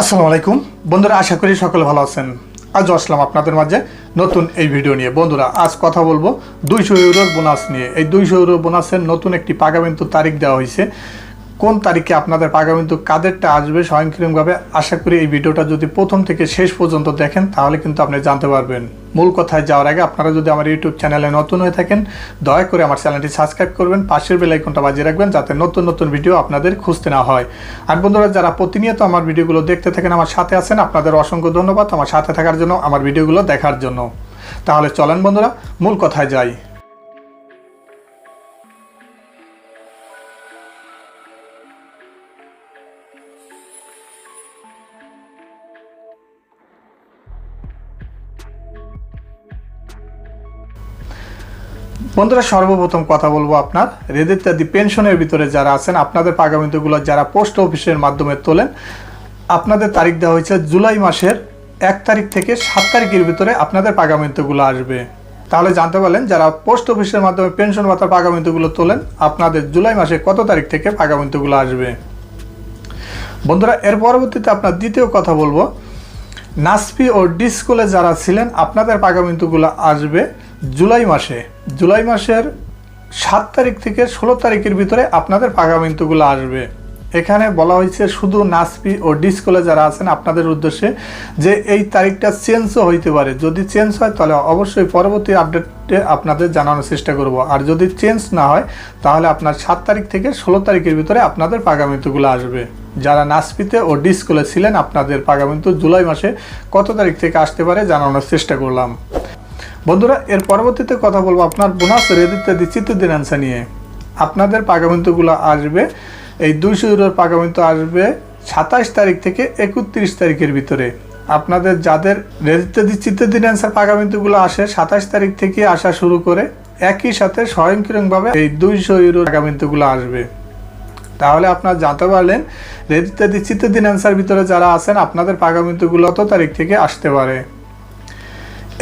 আসসালামু আলাইকুম। বন্ধুরা, আশা করি সকলে ভালো আছেন। আজ আসলাম আপনাদের মাঝে নতুন এই ভিডিও নিয়ে। বন্ধুরা, আজ কথা বলব দুইশো ইউরোর বোনাস নিয়ে। এই দুইশো ইউরো বোনাসের নতুন একটি পাগামিন্তু তারিখ দেওয়া হয়েছে। কোন তারিখে আপনাদের পাগামিন্তু কাদেরটা আসবে স্বয়ংক্রিয়ভাবে, আশা করি এই ভিডিওটা যদি প্রথম থেকে শেষ পর্যন্ত দেখেন, তাহলে কিন্তু আপনি জানতে পারবেন। মূল কথায় যাওয়ার আগে আপনারা যদি আমার ইউটিউব চ্যানেলে নতুন হয়ে থাকেন, দয়া করে আমার চ্যানেলটি সাবস্ক্রাইব করবেন, পাশের বেল আইকনটা বাজিয়ে রাখবেন, যাতে নতুন নতুন ভিডিও আপনাদের খুঁজতে না হয়। আর বন্ধুরা, যারা প্রতিনিয়ত আমার ভিডিওগুলো দেখতে থাকেন, আমার সাথে আছেন, আপনাদের অসংখ্য ধন্যবাদ আমার সাথে থাকার জন্য, আমার ভিডিওগুলো দেখার জন্য। তাহলে চলেন বন্ধুরা, মূল কথায় যাই। বন্ধুরা, সর্বপ্রথম কথা বলব আপনার। রেদ ইত্যাদি পেনশনের ভিতরে যারা আছেন, আপনাদের পাগামিন্তগুলো যারা পোস্ট অফিসের মাধ্যমে তোলেন, আপনাদের তারিখ দেওয়া হয়েছে জুলাই মাসের এক তারিখ থেকে সাত তারিখের ভিতরে আপনাদের পাগামিন্তগুলো আসবে। তাহলে জানতে পারলেন, যারা পোস্ট অফিসের মাধ্যমে পেনশন ভাতার পাগামিন্তগুলো তোলেন, আপনাদের জুলাই মাসে কত তারিখ থেকে পাগামিন্তগুলো আসবে? বন্ধুরা, এর পরবর্তীতে আপনার দ্বিতীয় কথা বলব। নাসপি ও ডিসকোলে যারা ছিলেন, আপনাদের পাগামিন্তুগুলো আসবে। জুলাই মাসে, জুলাই মাসের সাত তারিখ থেকে ষোলো তারিখের ভিতরে আপনাদের পাগামিন্তুগুলো আসবে। এখানে বলা হয়েছে শুধু নাসপি ও ডিসকোলে যারা আছেন আপনাদের উদ্দেশ্যে যে এই তারিখটা চেঞ্জও হইতে পারে। যদি চেঞ্জ হয় তাহলে অবশ্যই পরবর্তী আপডেটে আপনাদের জানানোর চেষ্টা করব। আর যদি চেঞ্জ না হয়, তাহলে আপনার সাত তারিখ থেকে ষোলো তারিখের ভিতরে আপনাদের পাগামিন্তুগুলো আসবে। যারা নাসপিতে ও ডিসকোলে ছিলেন, আপনাদের পাগামিন্তু জুলাই মাসে কত তারিখ থেকে আসতে পারে জানানোর চেষ্টা করলাম। বন্ধুরা, এর পরবর্তীতে কথা বলব আপনার বোনাস রেদ ইত্যাদি চিত্তদিন অ্যান্সার নিয়ে। আপনাদের পাগামিন্তুগুলো আসবে, এই দুইশো ইউরোর পাগামিন্তু আসবে সাতাশ তারিখ থেকে একত্রিশ তারিখের ভিতরে। আপনাদের যাদের রেজিস্ট্রি চিত্তদিন অ্যান্সার পাগামিন্তুগুলো আসে, সাতাশ তারিখ থেকে আসা শুরু করে একই সাথে স্বয়ংক্রিয়ভাবে এই দুইশো ইউরোর পাগামিন্তুগুলো আসবে। তাহলে আপনারা জানতে পারলেন রেজিস্ট্রি চিত্তদিন অ্যান্সার ভিতরে যারা আছেন, আপনাদের পাগামিন্তুগুলো কত তারিখ থেকে আসতে পারে?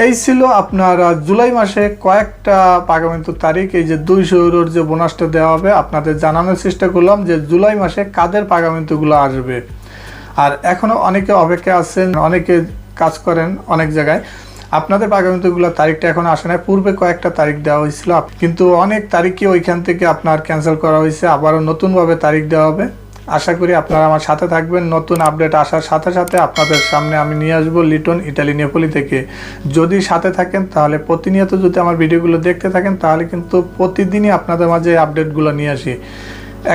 এই ছিল আপনার জুলাই মাসে কয়েকটা পাগামিন্তু তারিখ, এই যে দুইশো ইউরোর যে বোনাসটা দেওয়া হবে, আপনাদের জানানোর চেষ্টা করলাম যে জুলাই মাসে কাদের পাগামিন্তুগুলো আসবে। আর এখনও অনেকে অপেক্ষা আছেন, অনেকে কাজ করেন অনেক জায়গায়। আপনাদের পাগামিন্তুগুলো তারিখটা এখন আসে না পূর্বে কয়েকটা তারিখ দেওয়া হয়েছিল। কিন্তু অনেক তারিখই ওইখান থেকে আপনার ক্যান্সেল করা হয়েছে, আবারও নতুনভাবে তারিখ দেওয়া হবে। আশা করি আপনারা আমার সাথে থাকবেন। নতুন আপডেট আসার সাথে সাথে আপনাদের সামনে আমি নিয়ে আসব লিটন ইটালি নেপোলি থেকে। যদি সাথে থাকেন, তাহলে প্রতিনিয়ত যদি আমার ভিডিওগুলো দেখতে থাকেন, তাহলে কিন্তু প্রতিদিনই আপনাদের মাঝে আপডেটগুলো নিয়ে আসি।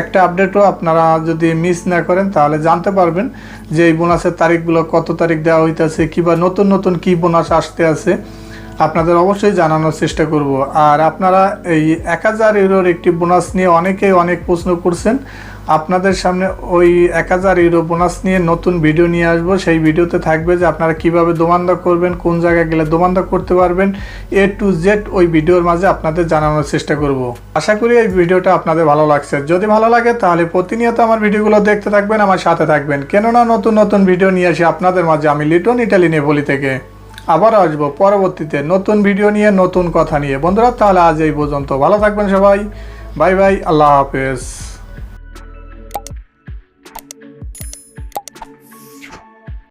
একটা আপডেটও আপনারা যদি মিস না করেন, তাহলে জানতে পারবেন যে এই বোনাসের তারিখগুলো কত তারিখ দেওয়া হইতেছে, কিংবা নতুন নতুন কি বোনাস আসতে আছে। আপনাদের অবশ্যই জানানোর চেষ্টা করব। আর আপনারা এই এক হাজার ইউরোর একটি বোনাস নিয়ে অনেকেই অনেক প্রশ্ন করছেন। আপনাদের সামনে ওই এক হাজার ইউরো বোনাস নিয়ে নতুন ভিডিও নিয়ে আসব। সেই ভিডিওতে থাকবে যে আপনারা কীভাবে দোমান্দা করবেন, কোন জায়গায় গেলে দোমান্দা করতে পারবেন। এ টু জেড ওই ভিডিওর মাঝে আপনাদের জানানোর চেষ্টা করব। আশা করি এই ভিডিওটা আপনাদের ভালো লাগছে। যদি ভালো লাগে তাহলে প্রতিনিয়ত আমার ভিডিওগুলো দেখতে থাকবেন, আমার সাথে থাকবেন। কেননা নতুন নতুন ভিডিও নিয়ে আসি আপনাদের মাঝে। আমি লিটন, ইটালি, নেপোলি থেকে। আবার আসব পরবর্তীতে নতুন ভিডিও নিয়ে, নতুন কথা নিয়ে। বন্ধুরা, তাহলে আজ এই পর্যন্ত। ভালো থাকবেন সবাই। বাই বাই, আল্লাহ হাফেজ।